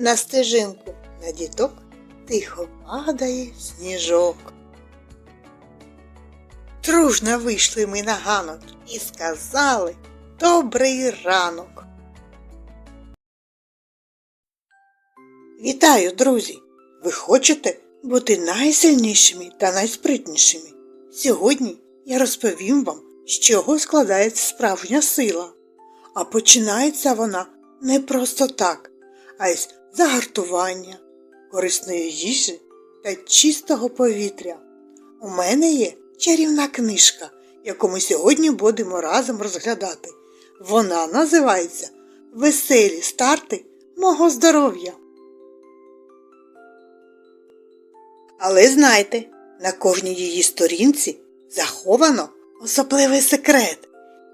На стежинку на діток тихо падає сніжок. Дружно вийшли ми на ганок і сказали Добрий ранок. Вітаю, друзі! Ви хочете бути найсильнішими та найспритнішими? Сьогодні я розповім вам, з чого складається справжня сила. А починається вона не просто так, а із загартування, корисної їжі та чистого повітря. У мене є чарівна книжка, яку ми сьогодні будемо разом розглядати. Вона називається Веселі старти мого здоров'я. Але знайте, на кожній її сторінці заховано особливий секрет.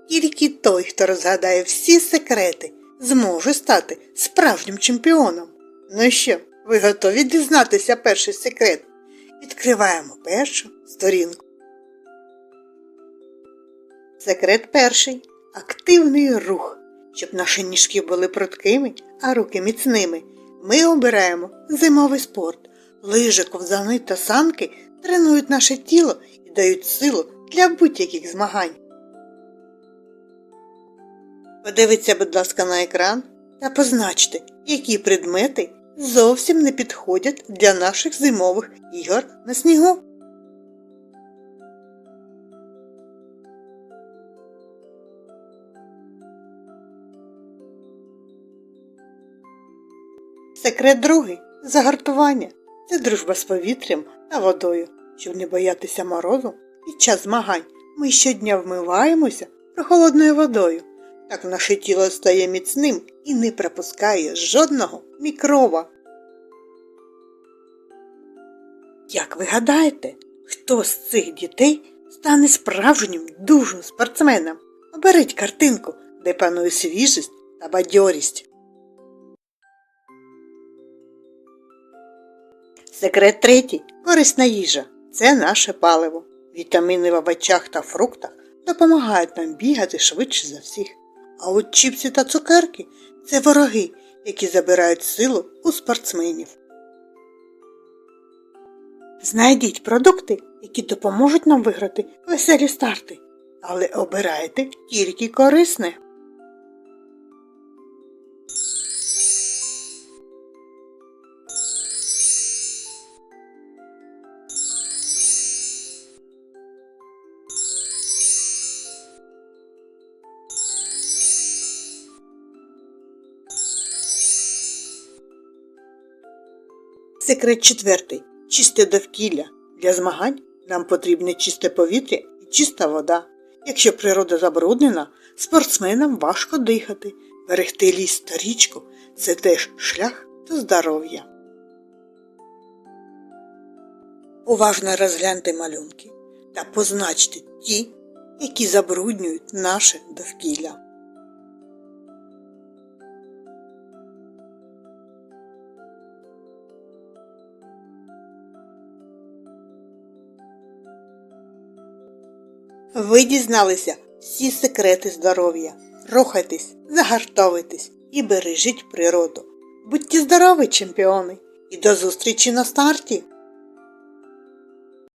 Тільки той, хто розгадає всі секрети, зможе стати справжнім чемпіоном. Ну що, ви готові дізнатися перший секрет? Відкриваємо першу сторінку. Секрет перший активний рух. Щоб наші ніжки були пруткими, а руки міцними, ми обираємо зимовий спорт. Лижи, ковзани та санки тренують наше тіло і дають силу для будь-яких змагань. Подивіться, будь ласка, на екран та позначте, які предмети зовсім не підходять для наших зимових ігор на снігу. Секрет другий загартування. Це дружба з повітрям та водою. Щоб не боятися морозу, під час змагань ми щодня вмиваємося прохолодною водою. Так наше тіло стає міцним і не пропускає жодного мікроба. Як ви гадаєте, хто з цих дітей стане справжнім дужим спортсменом? Оберіть картинку, де панує свіжість та бадьорість. Секрет третій корисна їжа. Це наше паливо. Вітаміни в овочах та фруктах допомагають нам бігати швидше за всіх. А от чіпси та цукерки це вороги, які забирають силу у спортсменів. Знайдіть продукти, які допоможуть нам виграти веселі старти, але обирайте тільки корисне. Секрет четвертий. Чисте довкілля. Для змагань нам потрібне чисте повітря і чиста вода. Якщо природа забруднена, спортсменам важко дихати. Берегти ліс та річку це теж шлях до здоров'я. Уважно розгляньте малюнки та позначте ті, які забруднюють наше довкілля. Ви дізналися всі секрети здоров'я. Рухайтесь, загартовуйтесь і бережіть природу. Будьте здорові, чемпіони! І до зустрічі на старті!